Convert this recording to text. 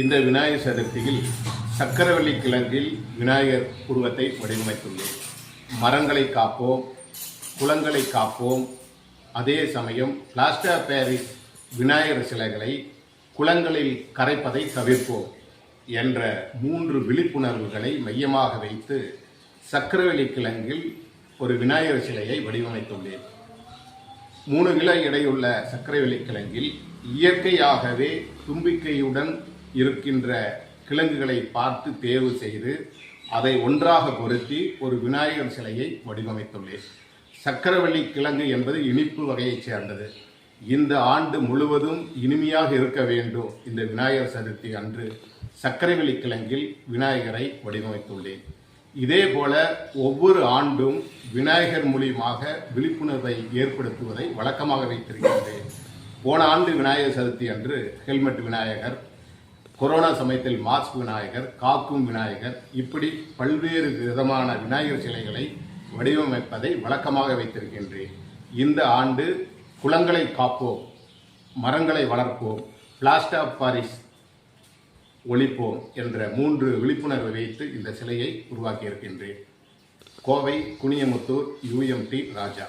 இந்த விநாயகர் சதுர்த்தியில் சக்கரவள்ளி கிழங்கில் விநாயகர் உருவத்தை வடிவமைத்துள்ளேன். மரங்களை காப்போம் குளங்களை காப்போம். அதே சமயம் பிளாஸ்டர் பேரிஸ் விநாயகர் சிலைகளை குளங்களில் கரைப்பதை தவிர்ப்போம் என்ற மூன்று விழிப்புணர்வுகளை மையமாக வைத்து சக்கரவள்ளி கிழங்கில் ஒரு விநாயகர் சிலையை வடிவமைத்துள்ளேன். மூணு கிலோ எடையுள்ள சக்கரவெளி கிழங்கில் இயற்கையாகவே தும்பிக்கையுடன் இருக்கின்ற கிழங்குகளை பார்த்து தேர்வு செய்து அதை ஒன்றாக பொருத்தி ஒரு விநாயகர் சிலையை வடிவமைத்துள்ளேன். சக்கரவள்ளி கிழங்கு என்பது இனிப்பு வகையைச் சேர்ந்தது. இந்த ஆண்டு முழுவதும் இனிமையாக இருக்க வேண்டும் இந்த விநாயகர் சதுர்த்தி அன்று சர்க்கரைவள்ளி கிழங்கில் விநாயகரை வடிவமைத்துள்ளேன். இதே போல ஒவ்வொரு ஆண்டும் விநாயகர் மூலியமாக விழிப்புணர்வை ஏற்படுத்துவதை வழக்கமாக வைத்திருக்கின்றேன். போன ஆண்டு விநாயகர் சதுர்த்தி அன்று ஹெல்மெட் விநாயகர் கொரோனா சமயத்தில் மாஸ்க் விநாயகர் காக்கும் விநாயகர் இப்படி பல்வேறு விதமான விநாயகர் சிலைகளை வடிவமைப்பதை வழக்கமாக வைத்திருக்கின்றேன். இந்த ஆண்டு குளங்களை காப்போம் மரங்களை வளர்ப்போம் பிளாஸ்ட் ஆஃப் பாரிஸ் ஒழிப்போம் என்ற மூன்று விழிப்புணர்வை வைத்து இந்த சிலையை உருவாக்கியிருக்கின்றேன். கோவை குனியமுத்தூர் யூஎம்டி ராஜா.